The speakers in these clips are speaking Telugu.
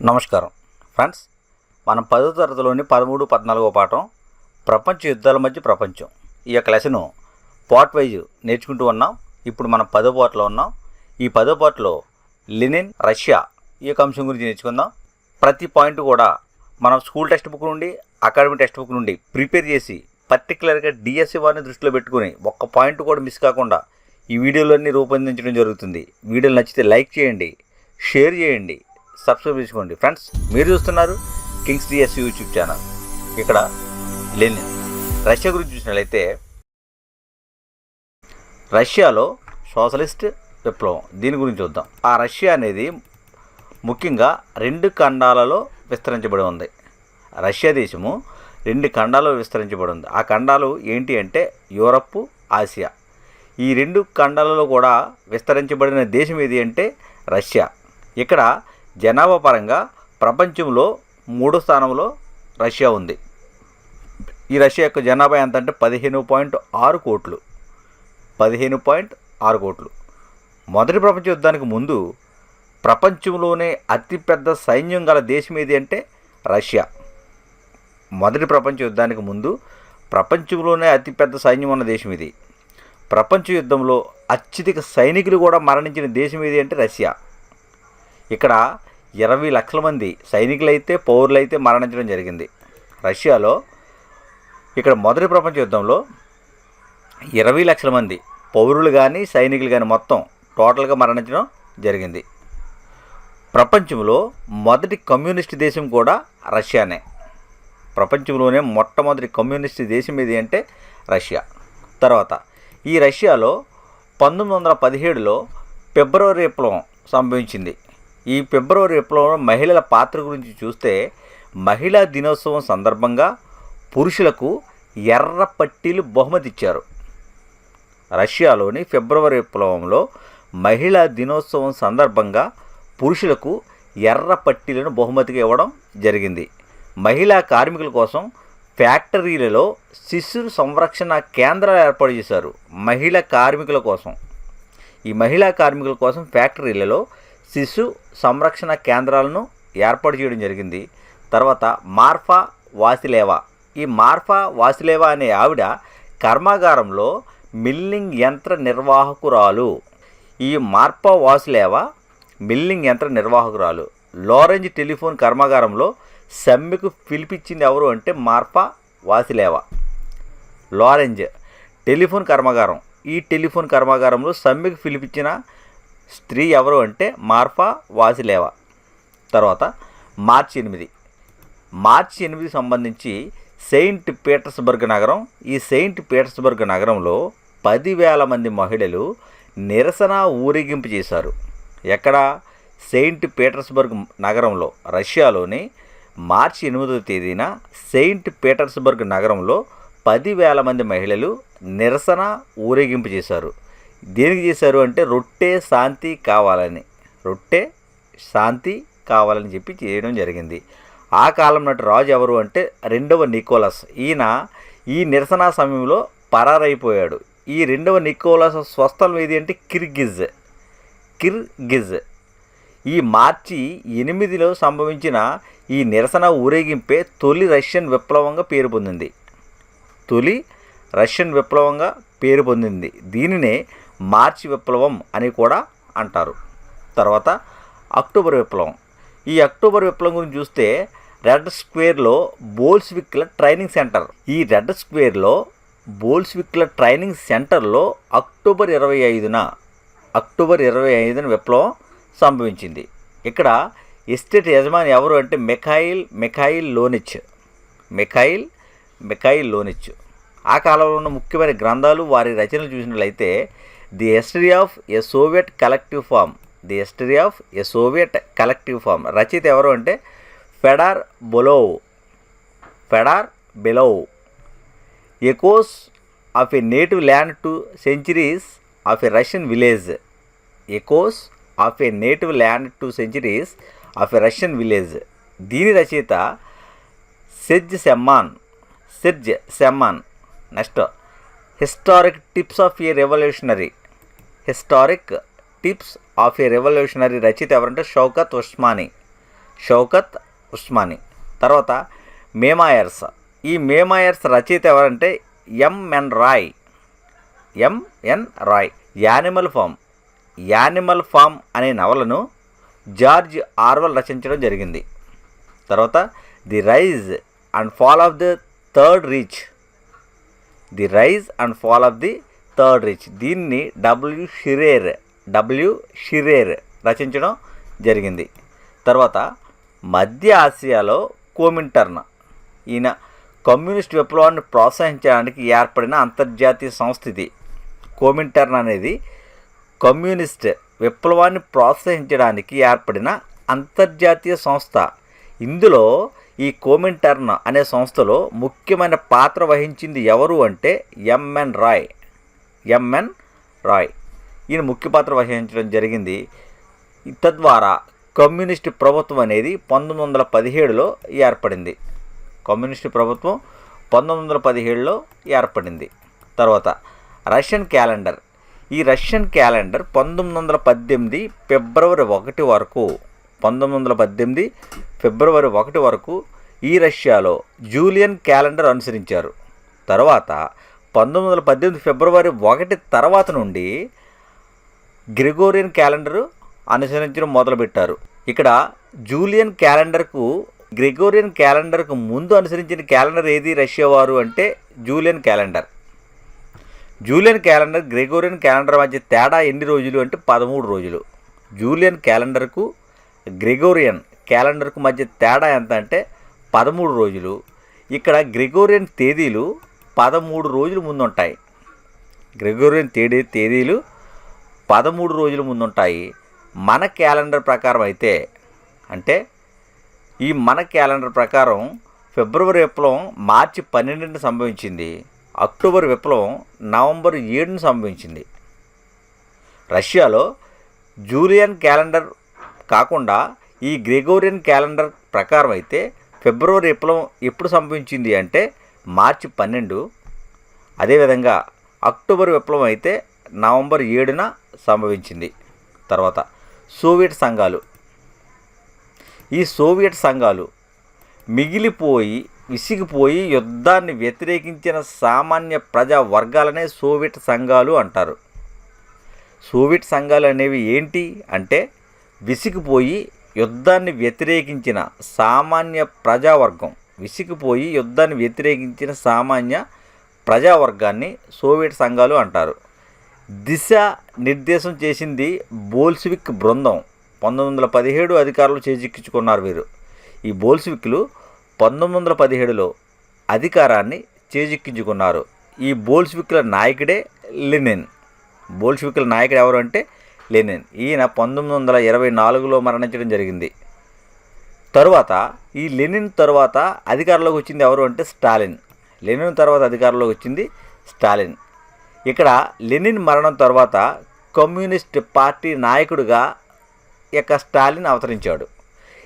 నమస్కారం. ఫ్రెండ్స్ మనం పదో తరగతిలోని పదమూడు పద్నాలుగో పాఠం ప్రపంచ యుద్ధాల మధ్య ప్రపంచం ఈ యొక్క లెసను పార్ట్ వైజ్ నేర్చుకుంటూ ఉన్నాం. ఇప్పుడు మనం పదో పాటలో ఉన్నాం. ఈ పదో పాటలో లెనిన్ రష్యా ఈ యొక్క అంశం గురించి నేర్చుకుందాం. ప్రతి పాయింట్ కూడా మనం స్కూల్ టెక్స్ట్ బుక్ నుండి అకాడమిక్ టెక్స్ట్ బుక్ నుండి ప్రిపేర్ చేసి పర్టికులర్గా డిఎస్సి వారిని దృష్టిలో పెట్టుకుని ఒక్క పాయింట్ కూడా మిస్ కాకుండా ఈ వీడియోలన్నీ రూపొందించడం జరుగుతుంది. వీడియోలు నచ్చితే లైక్ చేయండి షేర్ చేయండి సబ్స్క్రైబ్ చేసుకోండి. ఫ్రెండ్స్ మీరు చూస్తున్నారు కింగ్స్ డిఎస్ యూట్యూబ్ ఛానల్. ఇక్కడ లెనిన్ రష్యా గురించి చూసినట్లయితే రష్యాలో సోషలిస్ట్ విప్లవం. దీని గురించి చూద్దాం. ఆ రష్యా అనేది ముఖ్యంగా రెండు ఖండాలలో విస్తరించబడి ఉంది. రష్యా దేశము రెండు ఖండాలలో విస్తరించబడి ఉంది. ఆ ఖండాలు ఏంటి అంటే యూరప్ ఆసియా. ఈ రెండు ఖండాలలో కూడా విస్తరించబడిన దేశం ఏది అంటే రష్యా. ఇక్కడ జనాభా పరంగా ప్రపంచంలో మూడో స్థానంలో రష్యా ఉంది. ఈ రష్యా యొక్క జనాభా ఎంత అంటే పదిహేను పాయింట్ ఆరు కోట్లు. పదిహేను పాయింట్ ఆరు కోట్లు. మొదటి ప్రపంచ యుద్ధానికి ముందు ప్రపంచంలోనే అతిపెద్ద సైన్యం గల దేశం ఏది అంటే రష్యా. మొదటి ప్రపంచ యుద్ధానికి ముందు ప్రపంచంలోనే అతిపెద్ద సైన్యం ఉన్న దేశం ఇది. ప్రపంచ యుద్ధంలో అత్యధిక సైనికులు కూడా మరణించిన దేశం ఏది అంటే రష్యా. ఇక్కడ ఇరవై లక్షల మంది సైనికులైతే పౌరులైతే మరణించడం జరిగింది. రష్యాలో ఇక్కడ మొదటి ప్రపంచ యుద్ధంలో ఇరవై లక్షల మంది పౌరులు కానీ సైనికులు కానీ మొత్తం టోటల్గా మరణించడం జరిగింది. ప్రపంచంలో మొదటి కమ్యూనిస్ట్ దేశం కూడా రష్యానే. ప్రపంచంలోనే మొట్టమొదటి కమ్యూనిస్ట్ దేశం ఏది అంటే రష్యా. తర్వాత ఈ రష్యాలో పంతొమ్మిది వందల పదిహేడులో ఫిబ్రవరి విప్లవం సంభవించింది. ఈ ఫిబ్రవరి విప్లవంలో మహిళల పాత్ర గురించి చూస్తే మహిళా దినోత్సవం సందర్భంగా పురుషులకు ఎర్ర పట్టీలు బహుమతి ఇచ్చారు. రష్యాలోని ఫిబ్రవరి విప్లవంలో మహిళా దినోత్సవం సందర్భంగా పురుషులకు ఎర్ర పట్టీలను బహుమతిగా ఇవ్వడం జరిగింది. మహిళా కార్మికుల కోసం ఫ్యాక్టరీలలో శిశు సంరక్షణ కేంద్రాలు ఏర్పాటు చేశారు మహిళా కార్మికుల కోసం. ఈ మహిళా కార్మికుల కోసం ఫ్యాక్టరీలలో శిశు సంరక్షణ కేంద్రాలను ఏర్పాటు చేయడం జరిగింది. తర్వాత మార్ఫా వాసిలేవా. ఈ మార్ఫా వాసిలేవా అనే ఆవిడ కర్మాగారంలో మిల్లింగ్ యంత్ర నిర్వాహకురాలు. ఈ మార్ఫా వాసులేవా మిల్లింగ్ యంత్ర నిర్వాహకురాలు. లోరెంజ్ టెలిఫోన్ కర్మాగారంలో సమ్మెకు పిలిపించింది ఎవరు అంటే మార్ఫా వాసిలేవా. లారెంజ్ టెలిఫోన్ కర్మాగారం. ఈ టెలిఫోన్ కర్మాగారంలో సమ్మెకు పిలిపించిన స్త్రీ ఎవరు అంటే మార్ఫా వాసిలేవా? తర్వాత మార్చి ఎనిమిది. మార్చి ఎనిమిది సంబంధించి సెయింట్ పీటర్స్బర్గ్ నగరం ఈ సెయింట్ పీటర్స్బర్గ్ నగరంలో పదివేల మంది మహిళలు నిరసన ఊరేగింపు చేశారు. ఎక్కడ? సెయింట్ పీటర్స్బర్గ్ నగరంలో రష్యాలోని మార్చి ఎనిమిదవ తేదీన సెయింట్ పీటర్స్బర్గ్ నగరంలో పదివేల మంది మహిళలు నిరసన ఊరేగింపు చేశారు. దేనికి చేశారు అంటే రొట్టె శాంతి కావాలని రొట్టె శాంతి కావాలని చెప్పి చేయడం జరిగింది. ఆ కాలం నాటి రాజు ఎవరు అంటే రెండవ నికోలస్. ఈయన ఈ నిరసన సమయంలో పరారైపోయాడు. ఈ రెండవ నికోలస్ స్వస్థలం ఏది అంటే కిర్గిజ్ కిర్గిజ్. ఈ మార్చి ఎనిమిదిలో సంభవించిన ఈ నిరసన ఊరేగింపే తొలి రష్యన్ విప్లవంగా పేరు పొందింది. తొలి రష్యన్ విప్లవంగా పేరు పొందింది. దీనినే మార్చి విప్లవం అని కూడా అంటారు. తర్వాత అక్టోబర్ విప్లవం. ఈ అక్టోబర్ విప్లవం గురించి చూస్తే రెడ్ స్క్వేర్లో బోల్స్విక్ల ట్రైనింగ్ సెంటర్. ఈ రెడ్ స్క్వేర్లో బోల్స్విక్ల ట్రైనింగ్ సెంటర్లో అక్టోబర్ ఇరవై ఐదున అక్టోబర్ ఇరవై ఐదున విప్లవం సంభవించింది. ఇక్కడ ఎస్టేట్ యజమాని ఎవరు అంటే Mikhail Mikhail Lonich. Mikhail Mikhail Lonich. ఆ కాలంలో ఉన్న ముఖ్యమైన గ్రంథాలు వారి రచనలు చూసినట్లయితే the history of a Soviet collective farm the history of a Soviet collective farm రచయిత ఎవరు అంటే Fedor Bolov. Fedor Belov. Echoes of a native land two centuries of a Russian village echoes of a native land two centuries of a Russian village దీని రచయిత SEZ Semman. Serge Semman. Next historic tips of a revolutionary historic tips of a revolutionary రచయిత ఎవరంటే షౌకత్ ఉస్మానీ. షౌకత్ ఉస్మాని. తర్వాత మేమాయర్స్ ఈ మేమాయర్స్ రచయిత ఎవరంటే M N Roy. M N Roy. Animal farm. Animal farm అనే నవలను జార్జ్ ఆర్వల్ రచించడం జరిగింది. తర్వాత the rise and fall of the third Reich. The rise and fall of the third Reich. దీన్ని డబ్ల్యూ షిరేర్ డబ్ల్యూ షిరేర్ రచించడం జరిగింది. తర్వాత మధ్య ఆసియాలో కోమింటర్న్ ఈయన కమ్యూనిస్ట్ విప్లవాన్ని ప్రోత్సహించడానికి ఏర్పడిన అంతర్జాతీయ సంస్థ ఇది కోమింటర్న్ అనేది కమ్యూనిస్ట్ విప్లవాన్ని ప్రోత్సహించడానికి ఏర్పడిన అంతర్జాతీయ సంస్థ. ఇందులో ఈ కోమింటర్న్ అనే సంస్థలో ముఖ్యమైన పాత్ర వహించింది ఎవరు అంటే ఎంఎన్ రాయ్. ఎంఎన్ రాయ్ ఈయన ముఖ్య పాత్ర వహించడం జరిగింది. తద్వారా కమ్యూనిస్ట్ ప్రభుత్వం అనేది పంతొమ్మిది వందల పదిహేడులో ఏర్పడింది. కమ్యూనిస్ట్ ప్రభుత్వం పంతొమ్మిది వందల పదిహేడులో ఏర్పడింది. తర్వాత రష్యన్ క్యాలెండర్. ఈ రష్యన్ క్యాలెండర్ పంతొమ్మిది వందల పద్దెనిమిది ఫిబ్రవరి ఒకటి వరకు పంతొమ్మిది వందల పద్దెనిమిది ఫిబ్రవరి ఒకటి వరకు ఈ రష్యాలో జూలియన్ క్యాలెండర్ అనుసరించారు. తర్వాత పంతొమ్మిది వందల పద్దెనిమిది ఫిబ్రవరి ఒకటి తర్వాత నుండి గ్రిగోరియన్ క్యాలెండరు అనుసరించడం మొదలుపెట్టారు. ఇక్కడ జూలియన్ క్యాలెండర్కు గ్రెగోరియన్ క్యాలెండర్కు ముందు అనుసరించిన క్యాలెండర్ ఏది? రష్యా వారు అంటే Julian calendar. Julian calendar Gregorian calendar మధ్య తేడా ఎన్ని రోజులు అంటే పదమూడు రోజులు. జూలియన్ క్యాలెండర్కు గ్రెగోరియన్ క్యాలెండర్కు మధ్య తేడా ఎంత అంటే పదమూడు రోజులు. ఇక్కడ గ్రెగోరియన్ తేదీలు పదమూడు రోజులు ముందుంటాయి. గ్రెగోరియన్ తేదీ తేదీలు పదమూడు రోజుల ముందుంటాయి. మన క్యాలెండర్ ప్రకారం అయితే అంటే ఈ మన క్యాలెండర్ ప్రకారం ఫిబ్రవరి విప్లవం మార్చి పన్నెండున సంభవించింది. అక్టోబర్ విప్లవం నవంబర్ ఏడున సంభవించింది. రష్యాలో జూలియన్ క్యాలెండర్ కాకుండా ఈ గ్రెగోరియన్ క్యాలెండర్ ప్రకారం అయితే ఫిబ్రవరి విప్లవం ఎప్పుడు సంభవించింది అంటే మార్చి పన్నెండు. అదేవిధంగా అక్టోబర్ విప్లవం అయితే నవంబర్ ఏడున సంభవించింది. తర్వాత సోవియట్ సంఘాలు. ఈ సోవియట్ సంఘాలు మిగిలిపోయి విసిగిపోయి యుద్ధాన్ని వ్యతిరేకించిన సామాన్య ప్రజా వర్గాలనే సోవియట్ సంఘాలు అంటారు. సోవియట్ సంఘాలు అనేవి ఏంటి అంటే విసిగిపోయి యుద్ధాన్ని వ్యతిరేకించిన సామాన్య ప్రజావర్గం. విసిగిపోయి యుద్ధాన్ని వ్యతిరేకించిన సామాన్య ప్రజావర్గాన్ని సోవియట్ సంఘాలు అంటారు. దిశ నిర్దేశం చేసింది బోల్సివిక్ బృందం. పంతొమ్మిది వందల పదిహేడు అధికారులు చేజిక్కించుకున్నారు వీరు. ఈ బోల్సివిక్లు పంతొమ్మిది వందల పదిహేడులో అధికారాన్ని చేజిక్కించుకున్నారు. ఈ బోల్సివిక్ల నాయకుడే లెనిన్. బోల్సివిక్ల నాయకుడు ఎవరు అంటే లెనిన్. ఈయన పంతొమ్మిది వందల ఇరవై నాలుగులో మరణించడం జరిగింది. తరువాత ఈ లెనిన్ తరువాత అధికారంలోకి వచ్చింది ఎవరు అంటే స్టాలిన్. లెనిన్ తర్వాత అధికారంలోకి వచ్చింది స్టాలిన్. ఇక్కడ లెనిన్ మరణం తర్వాత కమ్యూనిస్ట్ పార్టీ నాయకుడిగా యొక్క స్టాలిన్ అవతరించాడు.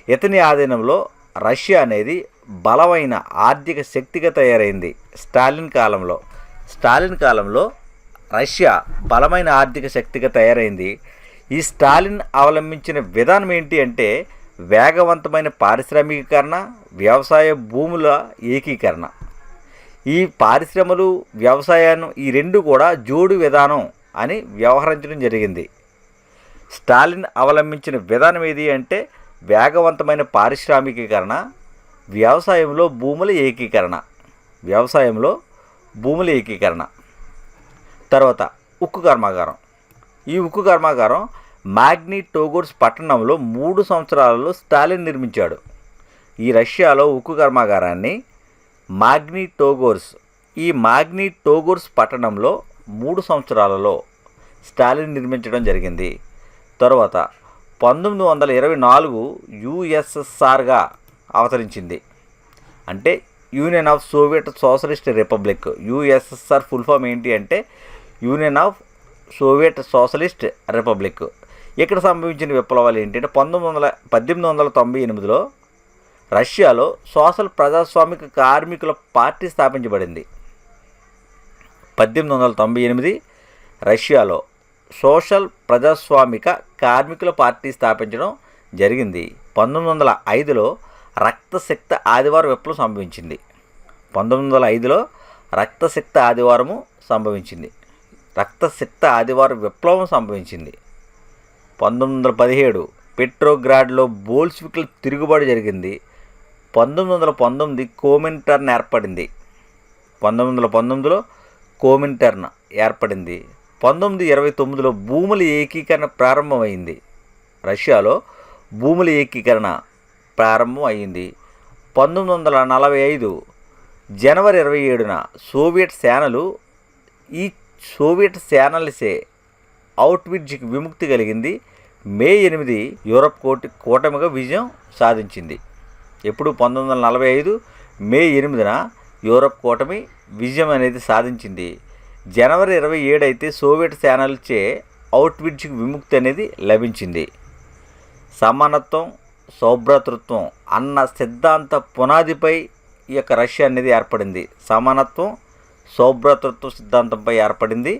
ఇతని ఆధీనంలో రష్యా అనేది బలమైన ఆర్థిక శక్తిగా తయారైంది స్టాలిన్ కాలంలో. స్టాలిన్ కాలంలో రష్యా బలమైన ఆర్థిక శక్తిగా తయారైంది. ఈ స్టాలిన్ అవలంబించిన విధానం ఏంటి అంటే వేగవంతమైన పారిశ్రామికీకరణ వ్యవసాయ భూముల ఏకీకరణ. ఈ పారిశ్రమలు వ్యవసాయాన్ని ఈ రెండు కూడా జోడు విధానం అని వ్యవహరించడం జరిగింది. స్టాలిన్ అవలంబించిన విధానం ఏది అంటే వేగవంతమైన పారిశ్రామికీకరణ వ్యవసాయంలో భూముల ఏకీకరణ. వ్యవసాయంలో భూముల ఏకీకరణ. తర్వాత ఉక్కు కర్మాగారం. ఈ ఉక్కు కర్మాగారం మాగ్నీ టోగోర్స్ పట్టణంలో మూడు సంవత్సరాలలో స్టాలిన్ నిర్మించాడు. ఈ రష్యాలో ఉక్కు కర్మాగారాన్ని మాగ్నీ టోగోర్స్ ఈ మాగ్నీ టోగోర్స్ పట్టణంలో మూడు సంవత్సరాలలో స్టాలిన్ నిర్మించడం జరిగింది. తరువాత పంతొమ్మిది వందల ఇరవై నాలుగు యుఎస్ఎస్ఆర్గా అవతరించింది. అంటే union of Soviet socialist republic USSR full form ఏంటి అంటే union of Soviet socialist republic. ఇక్కడ సంభవించిన విప్లవాలు ఏంటంటే పంతొమ్మిది వందల పద్దెనిమిది వందల తొంభై ఎనిమిదిలో రష్యాలో సోషల్ ప్రజాస్వామిక కార్మికుల పార్టీ స్థాపించబడింది. పద్దెనిమిది వందల తొంభై ఎనిమిది రష్యాలో సోషల్ ప్రజాస్వామిక కార్మికుల పార్టీ స్థాపించడం జరిగింది. పంతొమ్మిది వందల ఐదులో రక్తశక్త ఆదివారం విప్లవం సంభవించింది. పంతొమ్మిది వందల ఐదులో రక్తశక్త ఆదివారము సంభవించింది. రక్తశక్త ఆదివారం విప్లవం సంభవించింది. పంతొమ్మిది వందల పదిహేడు పెట్రోగ్రాడ్లో బోల్స్విక్ల తిరుగుబాటు జరిగింది. పంతొమ్మిది వందల పంతొమ్మిది కోమింటర్న్ ఏర్పడింది. పంతొమ్మిది వందల పంతొమ్మిదిలో కోమింటర్న్ ఏర్పడింది. పంతొమ్మిది ఇరవై తొమ్మిదిలో భూముల ఏకీకరణ ప్రారంభమైంది. రష్యాలో భూముల ఏకీకరణ ప్రారంభం అయింది పంతొమ్మిది వందల నలభై ఐదు జనవరి ఇరవై ఏడున సోవియట్ సేనలు ఈ సోవియట్ సేనలసే అవుట్విడ్జ్కి విముక్తి కలిగింది. మే ఎనిమిది యూరప్ కోటి కూటమిగా విజయం సాధించింది. ఎప్పుడు పంతొమ్మిది వందల నలభై ఐదు మే ఎనిమిదిన యూరప్ కూటమి విజయం అనేది సాధించింది. జనవరి ఇరవై ఏడు అయితే సోవియట్ సేనలచే అవుట్విడ్జ్కి విముక్తి అనేది లభించింది. సమానత్వం సౌభ్రతృత్వం అన్న సిద్ధాంత పునాదిపై ఈ యొక్క రష్యా అనేది ఏర్పడింది. సమానత్వం సౌభ్రతృత్వ సిద్ధాంతంపై ఏర్పడింది.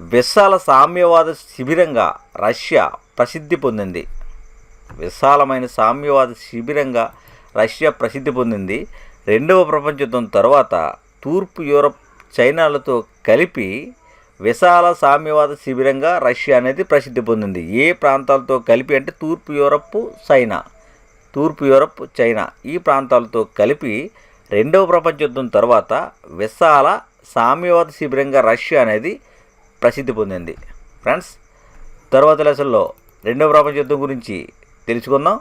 విశాల సామ్యవాద శిబిరంగా రష్యా ప్రసిద్ధి పొందింది. విశాలమైన సామ్యవాద శిబిరంగా రష్యా ప్రసిద్ధి పొందింది. రెండవ ప్రపంచ యుద్ధం తర్వాత తూర్పు యూరప్ చైనాలతో కలిపి విశాల సామ్యవాద శిబిరంగా రష్యా అనేది ప్రసిద్ధి పొందింది. ఏ ప్రాంతాలతో కలిపి అంటే తూర్పు యూరప్ చైనా. తూర్పు యూరప్ చైనా ఈ ప్రాంతాలతో కలిపి రెండవ ప్రపంచ యుద్ధం తర్వాత విశాల సామ్యవాద శిబిరంగా రష్యా అనేది ప్రసిద్ధి పొందింది. ఫ్రెండ్స్ తర్వాత లెసన్లో రెండవ ప్రపంచ యుద్ధం గురించి తెలుసుకుందాం.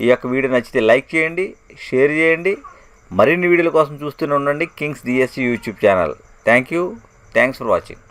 ఈ యొక్క వీడియో నచ్చితే లైక్ చేయండి షేర్ చేయండి. మరిన్ని వీడియోల కోసం చూస్తూనే ఉండండి kings DSC YouTube channel. Thank you. Thanks for watching.